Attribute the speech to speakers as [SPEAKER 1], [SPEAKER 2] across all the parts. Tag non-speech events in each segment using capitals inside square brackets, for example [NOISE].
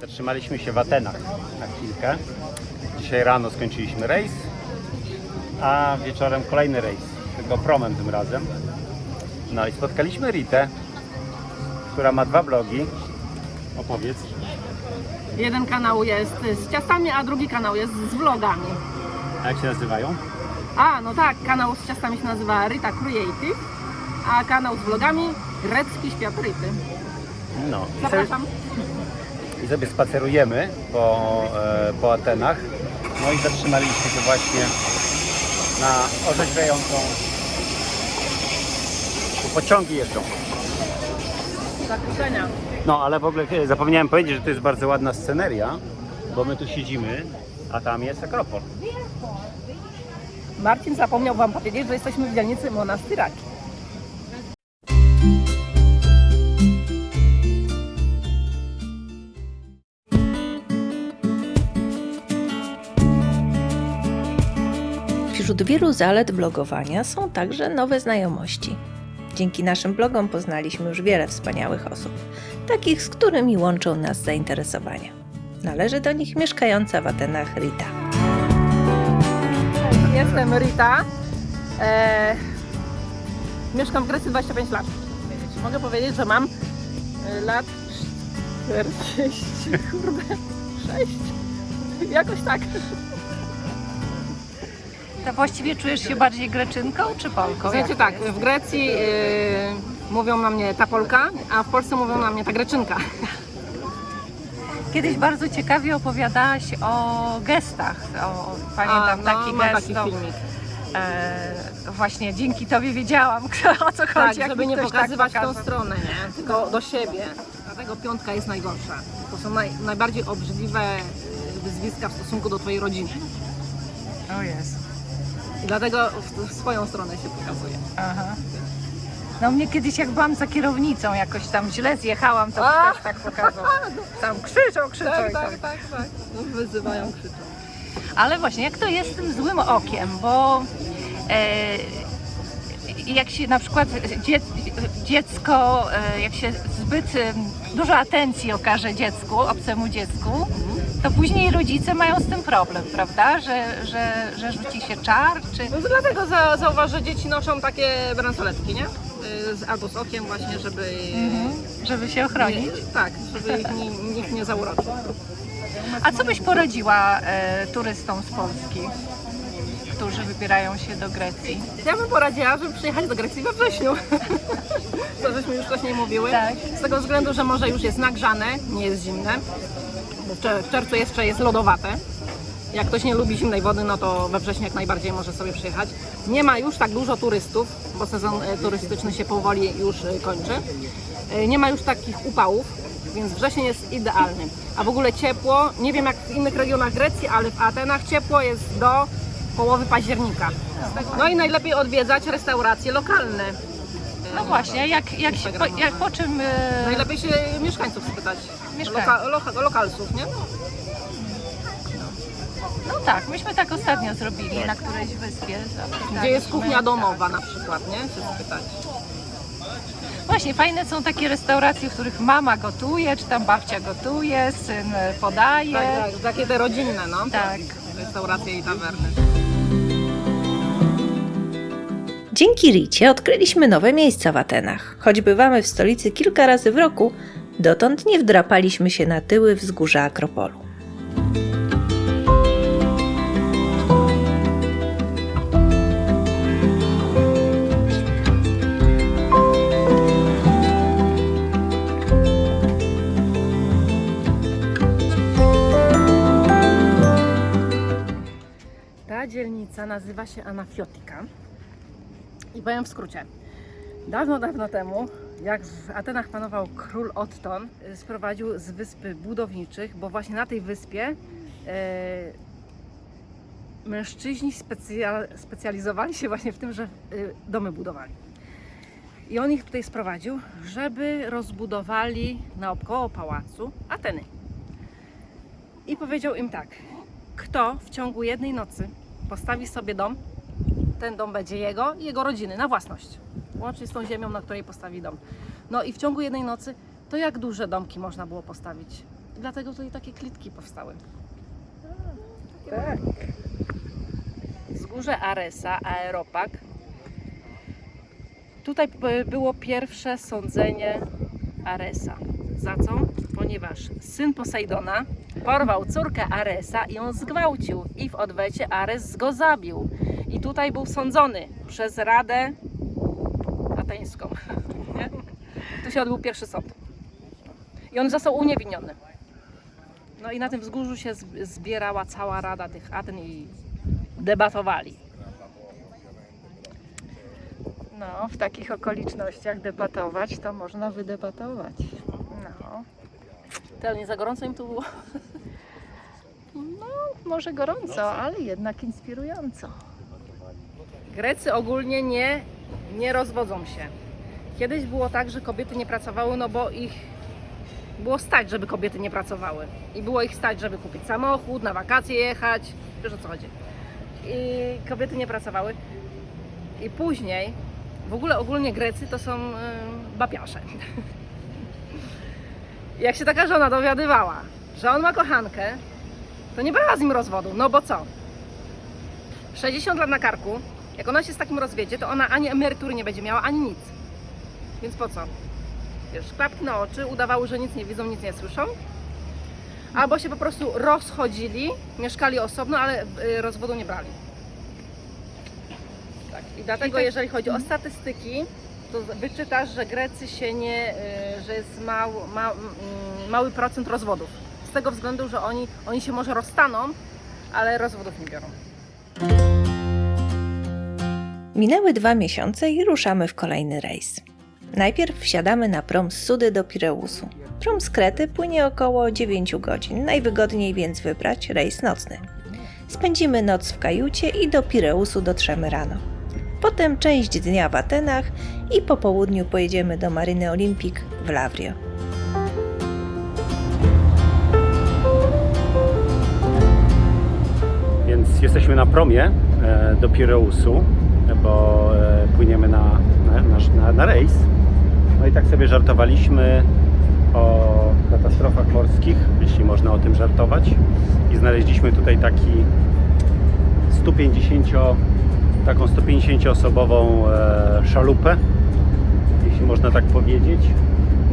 [SPEAKER 1] Zatrzymaliśmy się w Atenach na chwilkę. Dzisiaj rano skończyliśmy rejs, a wieczorem kolejny rejs, tylko promem tym razem. No i spotkaliśmy Ritę, która ma dwa blogi. Opowiedz.
[SPEAKER 2] Jeden kanał jest z ciastami, a drugi kanał jest z vlogami.
[SPEAKER 1] A jak się nazywają?
[SPEAKER 2] A, no tak, kanał z ciastami się nazywa Rita Creative, a kanał z vlogami Grecki Świat Rity.
[SPEAKER 1] No.
[SPEAKER 2] Zapraszam.
[SPEAKER 1] I sobie spacerujemy po, e, po Atenach. No i zatrzymaliśmy się właśnie na orzeźwiającą. Tu pociągi jeżdżą. No ale w ogóle e, zapomniałem powiedzieć, że to jest bardzo ładna sceneria, bo my tu siedzimy, a tam jest Akropol.
[SPEAKER 2] Marcin zapomniał Wam powiedzieć, że jesteśmy w dzielnicy Monastyraki.
[SPEAKER 3] Wśród wielu zalet blogowania są także nowe znajomości. Dzięki naszym blogom poznaliśmy już wiele wspaniałych osób, takich z którymi łączą nas zainteresowania. Należy do nich mieszkająca w Atenach Rita.
[SPEAKER 2] Jestem Rita. E, mieszkam w Grecji 25 lat. Mogę powiedzieć, że mam e, lat 40, kurde, 6. Jakoś tak.
[SPEAKER 3] To właściwie czujesz się bardziej greczynką czy Polką?
[SPEAKER 2] Słuchajcie tak, w Grecji e, mówią na mnie ta Polka, a w Polsce mówią na mnie ta Greczynka.
[SPEAKER 4] Kiedyś bardzo ciekawie opowiadałaś o gestach. O, pamiętam
[SPEAKER 2] A, no,
[SPEAKER 4] taki
[SPEAKER 2] mam
[SPEAKER 4] gest.
[SPEAKER 2] taki
[SPEAKER 4] no,
[SPEAKER 2] filmik.
[SPEAKER 4] e, właśnie dzięki tobie wiedziałam, [LAUGHS] o co chodzi.
[SPEAKER 2] Tak,
[SPEAKER 4] jak
[SPEAKER 2] żeby
[SPEAKER 4] mi
[SPEAKER 2] nie
[SPEAKER 4] ktoś
[SPEAKER 2] pokazywać
[SPEAKER 4] tak
[SPEAKER 2] tą
[SPEAKER 4] pokaże.
[SPEAKER 2] stronę, nie? Tylko do siebie. Dlatego piątka jest najgorsza. To są naj, najbardziej obrzydliwe y, wyzwiska w stosunku do twojej rodziny.
[SPEAKER 4] O jest.
[SPEAKER 2] Dlatego w, w swoją stronę się pokazuje.
[SPEAKER 4] Aha. No mnie kiedyś jak byłam za kierownicą jakoś tam źle zjechałam, to
[SPEAKER 2] A!
[SPEAKER 4] też tak pokazał. Tam krzyczą, krzyczą i tak.
[SPEAKER 2] tak, tak. No, wyzywają, krzyczą.
[SPEAKER 4] Ale właśnie, jak to jest z tym złym okiem, bo e, jak się na przykład dzie, dziecko, e, jak się zbyt e, dużo atencji okaże dziecku, obcemu dziecku, to później rodzice mają z tym problem, prawda? Że, że, że rzuci się czar, czy...
[SPEAKER 2] No to dlatego za, zauważ, że dzieci noszą takie bransoletki, nie? Y, Z, albo z okiem właśnie, żeby...
[SPEAKER 4] żeby się ochronić.
[SPEAKER 2] Nie, tak, żeby ich ni, nikt nie zauroczył.
[SPEAKER 4] A co byś poradziła e, turystom z Polski, którzy wybierają się do Grecji?
[SPEAKER 2] Ja bym poradziła, żeby przyjechać do Grecji we wrześniu. [LAUGHS] To żeśmy już wcześniej mówiły.
[SPEAKER 4] Tak.
[SPEAKER 2] Z tego względu, że morze już jest nagrzane, nie jest zimne. Bo w czer- w czerwcu jeszcze jest lodowate. Jak ktoś nie lubi zimnej wody, no to we wrześniu jak najbardziej może sobie przyjechać. Nie ma już tak dużo turystów, bo sezon e, turystyczny się powoli już e, kończy. E, Nie ma już takich upałów, więc wrzesień jest idealny. A w ogóle ciepło, nie wiem jak w innych regionach Grecji, ale w Atenach ciepło jest do połowy października. No i najlepiej odwiedzać restauracje lokalne.
[SPEAKER 4] No właśnie, jak, jak, się, po, jak po czym...
[SPEAKER 2] Najlepiej się mieszkańców spytać. Loka, loka, lokalsów, nie?
[SPEAKER 4] No tak, myśmy tak ostatnio zrobili na którejś wyspie.
[SPEAKER 2] Gdzie jest kuchnia domowa na przykład, nie? Się spytać.
[SPEAKER 4] Właśnie, fajne są takie restauracje, w których mama gotuje, czy tam babcia gotuje, syn podaje.
[SPEAKER 2] Tak, tak, takie te rodzinne, no.
[SPEAKER 4] Tak.
[SPEAKER 2] Restauracje i tawerny.
[SPEAKER 3] Dzięki Ricie odkryliśmy nowe miejsca w Atenach. Choć bywamy w stolicy kilka razy w roku, dotąd nie wdrapaliśmy się na tyły wzgórza Akropolu.
[SPEAKER 2] Ta dzielnica nazywa się Anafiotika. I powiem w skrócie. Dawno, dawno temu, jak w Atenach panował król Otton, y, sprowadził z wyspy budowniczych, bo właśnie na tej wyspie e, mężczyźni specja, specjalizowali się właśnie w tym, że y, domy budowali. I on ich tutaj sprowadził, żeby rozbudowali naokoło pałacu Ateny. I powiedział im tak: kto w ciągu jednej nocy postawi sobie dom, ten dom będzie jego i jego rodziny na własność. Łącznie z tą ziemią, na której postawi dom. No i w ciągu jednej nocy, to jak duże domki można było postawić? dlatego tutaj takie klitki powstały.
[SPEAKER 3] Tak.
[SPEAKER 2] Wzgórze Aresa, Aeropak. Tutaj było pierwsze sądzenie Aresa. Za co? Ponieważ syn Posejdona porwał córkę Aresa i ją zgwałcił i w odwecie Ares go zabił. I tutaj był sądzony przez Radę Ateńską. Nie? Tu się odbył pierwszy sąd. I on został uniewinniony. No i na tym wzgórzu się zb- zbierała cała rada tych Aten i debatowali.
[SPEAKER 4] No, w takich okolicznościach debatować, to można wydebatować. No,
[SPEAKER 2] To nie za gorąco im tu było.
[SPEAKER 4] no może gorąco, ale jednak inspirująco.
[SPEAKER 2] Grecy ogólnie nie, nie rozwodzą się. Kiedyś było tak, że kobiety nie pracowały, no bo ich było stać, żeby kobiety nie pracowały. I było ich stać, żeby kupić samochód, na wakacje jechać. Wiesz o co chodzi. I kobiety nie pracowały. I później, w ogóle ogólnie Grecy to są y, bapiarze. [LAUGHS] Jak się taka żona dowiadywała, że on ma kochankę, to nie brała z nim rozwodu. No bo co? 60 lat na karku, jak ona się z takim rozwiedzie, to ona ani emerytury nie będzie miała, ani nic. Więc po co? Wiesz, klapki na oczy, udawały, że nic nie widzą, nic nie słyszą. Albo się po prostu rozchodzili, mieszkali osobno, ale y, rozwodu nie brali. Tak. I dlatego, jeżeli chodzi o statystyki, to wyczytasz, że Grecy się nie, y, że jest mał, ma, mm, mały procent rozwodów. Z tego względu, że oni, oni się może rozstaną, ale rozwodów nie biorą.
[SPEAKER 3] Minęły dwa miesiące i ruszamy w kolejny rejs. Najpierw wsiadamy na prom z Sudy do Pireusu. Prom z Krety płynie około 9 godzin, najwygodniej więc wybrać rejs nocny. Spędzimy noc w kajucie i do Pireusu dotrzemy rano. Potem część dnia w Atenach i po południu pojedziemy do Maryny Olimpik w Lavrio.
[SPEAKER 1] Więc jesteśmy na promie e, do Pireusu, bo e, płyniemy na, na, na, na, rejs. No i tak sobie żartowaliśmy o katastrofach morskich, jeśli można o tym żartować. I znaleźliśmy tutaj taki 150, taką 150 osobową e, szalupę, jeśli można tak powiedzieć.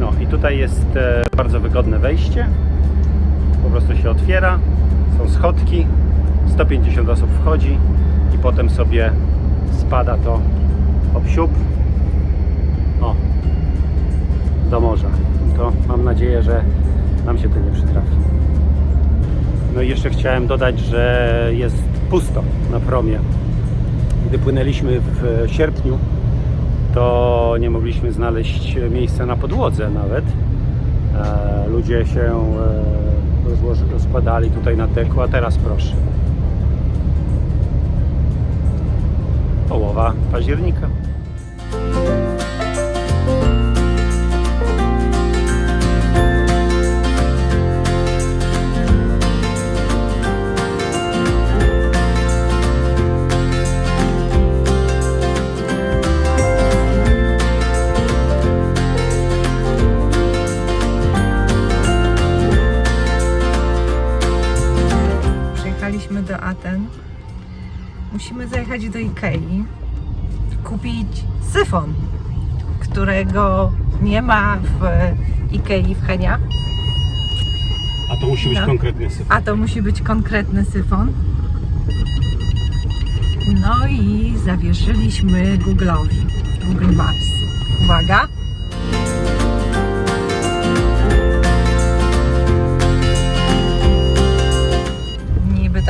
[SPEAKER 1] No i tutaj jest e, bardzo wygodne wejście. Po prostu się otwiera, są schodki, 150 osób wchodzi i potem sobie spada to obsiup o, do morza. To mam nadzieję, że nam się to nie przytrafi. No i jeszcze chciałem dodać, że jest pusto na promie. Gdy płynęliśmy w sierpniu, to nie mogliśmy znaleźć miejsca na podłodze nawet. E, ludzie się e, rozkładali tutaj na deku, a teraz proszę. Połowa października.
[SPEAKER 5] Przyjechaliśmy do Aten. Musimy zajechać do Ikei, kupić syfon, którego nie ma w Ikei w Henia,
[SPEAKER 1] A to musi być
[SPEAKER 5] No.
[SPEAKER 1] konkretny syf.
[SPEAKER 5] a to musi być konkretny syfon. No i zawierzyliśmy Google'owi, Google Maps. Uwaga!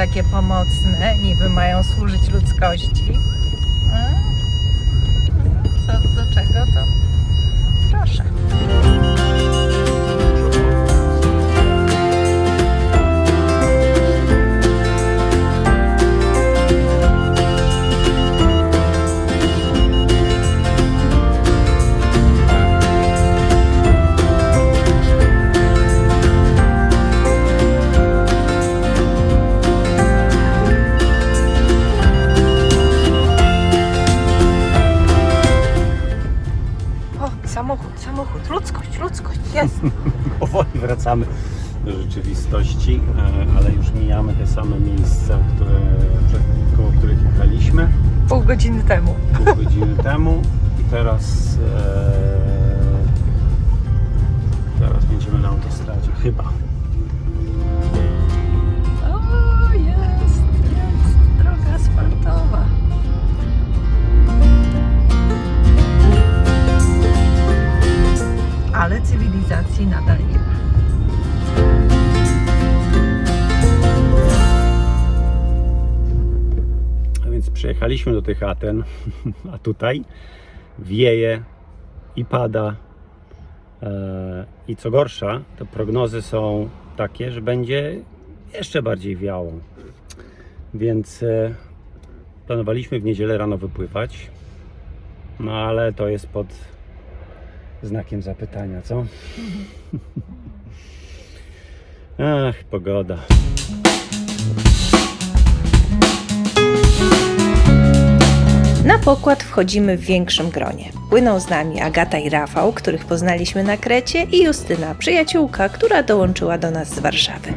[SPEAKER 5] Takie pomocne, niby mają służyć ludzkości. A? Co do czego to proszę. Ludzkość, ludzkość, jest. [LAUGHS]
[SPEAKER 1] Powoli wracamy rzeczywistości, e, ale już mijamy te same miejsca, które, koło których jechaliśmy
[SPEAKER 5] Pół godziny temu.
[SPEAKER 1] pół godziny [LAUGHS] temu i teraz e, teraz będziemy na autostradzie, chyba.
[SPEAKER 5] Cywilizacji nadal nie ma.
[SPEAKER 1] A więc przyjechaliśmy do tych Aten, [LAUGHS] a tutaj wieje i pada. E, I co gorsza, te prognozy są takie, że będzie jeszcze bardziej wiało. Więc e, planowaliśmy w niedzielę rano wypływać. No ale to jest pod znakiem zapytania, co? [LAUGHS] Ach, pogoda.
[SPEAKER 3] Na pokład wchodzimy w większym gronie. Płyną z nami Agata i Rafał, których poznaliśmy na Krecie, i Justyna, przyjaciółka, która dołączyła do nas z Warszawy.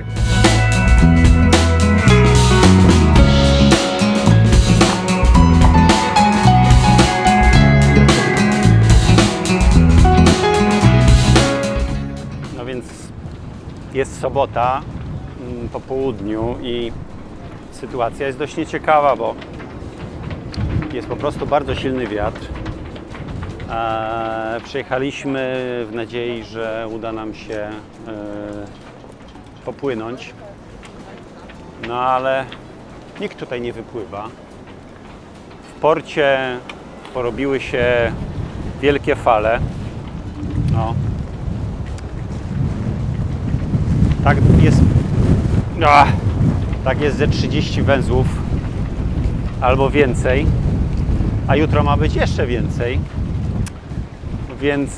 [SPEAKER 1] Jest sobota mm, po południu i sytuacja jest dość nieciekawa, bo jest po prostu bardzo silny wiatr. Eee, przyjechaliśmy w nadziei, że uda nam się e, popłynąć. No ale nikt tutaj nie wypływa. W porcie porobiły się wielkie fale. No, Tak jest. Ach, tak jest ze 30 węzłów albo więcej. A jutro ma być jeszcze więcej. Więc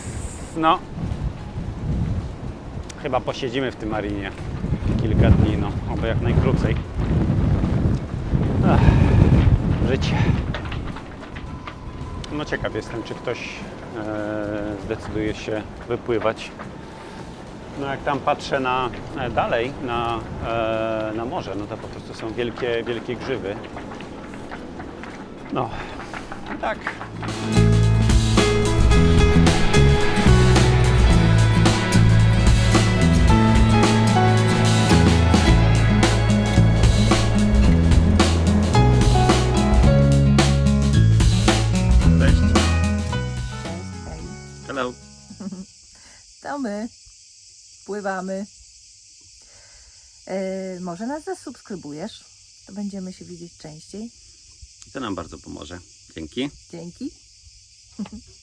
[SPEAKER 1] no. Chyba posiedzimy w tym marinie kilka dni, no, oby jak najkrócej. Ach, życie. No ciekaw jestem, czy ktoś e, zdecyduje się wypływać. No jak tam patrzę na e, dalej na, e, na morze, no to po prostu są wielkie, wielkie grzyby. No, tak. Cześć. Hello.
[SPEAKER 5] To my pływamy. E, może nas zasubskrybujesz? To będziemy się widzieć częściej.
[SPEAKER 1] To nam bardzo pomoże. Dzięki.
[SPEAKER 5] Dzięki. [LAUGHS]